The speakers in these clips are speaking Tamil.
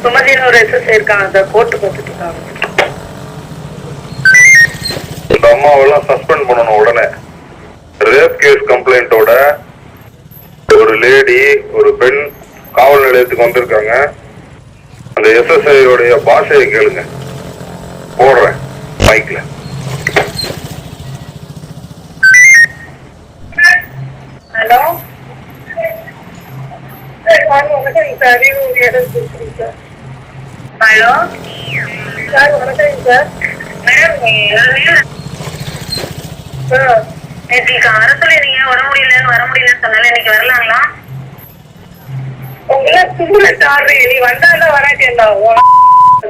சுமதினு ஒரு எஸ்எஸ்ஐ இருக்காங்க சார் கோர்ட்டு பார்த்துட்டு இருக்காங்க இந்த அம்மாவெல்லாம் சஸ்பெண்ட் பண்ணணும் உடனே ரேப் கேஸ் கம்ப்ளைண்டோட ஒரு லேடி ஒரு பெண் காவல் நிலையத்துக்கு வந்திருக்காங்க அந்த எஸ்எஸ்ஐ உடைய பாஷையை கேளுங்க போடுறேன் மைக்ல ஹலோ சார் சார் அறிவு இடம் சார் ஹலோ. சார் வணக்கம் சார். சார். நேற்றுக்கு அரசுல நீங்க வர முடியலன்னு வர முடியலன்னு சொன்னால இன்னைக்கு வரலாங்களா? உங்களை ஸ்டூடெண்ட் ஆடுறீ நீ வந்தால வராட்டேன்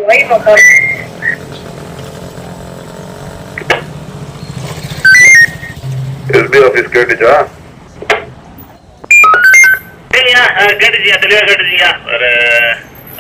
வைமா சார் எஸ்பி ஆபீஸ் கேட்டுச்சா? கேட்டுச்சிங்க தெளிவா கேட்டுச்சிங்க ஒரு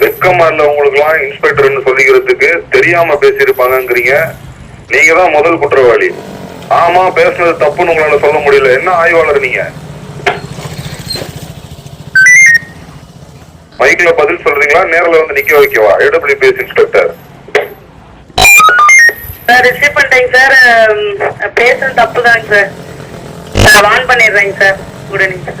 வெக்கமா இல்ல உங்களுக்கு எல்லாம் இன்ஸ்பெக்டர்னு சொல்லிக்கிறதுக்கு தெரியாம பேசியிருப்பாங்கங்கிறீங்க. நீங்க தான் முதல் குற்றவாளி. ஆமா பேசுனது தப்புன்னு உங்களால சொல்ல முடியல. என்ன ஆய்வாளர் நீங்க? மைக்ல பதில் சொல்றீங்களா? நேர்ல வந்து நிக்க வைக்கவா? ஏடபிள்யூபிஎஸ் இன்ஸ்பெக்டர் சார் ரிசீவ் பண்ணிட்டேங்க சார். பேசுறது தப்பு தாங்க சார். நான் வான் பண்ணிடுறேங்க சார். உடனே சார்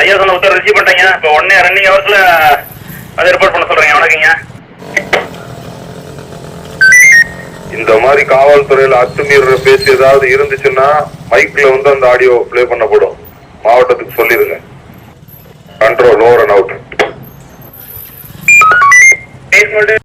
ஐயா சொன்ன உத்தரவு ரிசீவ் பண்ணிட்டீங்க. இப்போ உடனே ரன்னிங் ஹவர்ஸ்ல அதை ரிப்போர்ட் பண்ண சொல்றேங்க. வணக்கங்க. இந்த மாதிரி காவல்துறையில அத்துமீற பேசி ஏதாவது இருந்துச்சுன்னா மைக்ல வந்து அந்த ஆடியோ ப்ளே பண்ணப்படும். மாவட்டத்துக்கு சொல்லிருங்க கண்ட்ரோல் ஓவர் அண்ட் அவுட்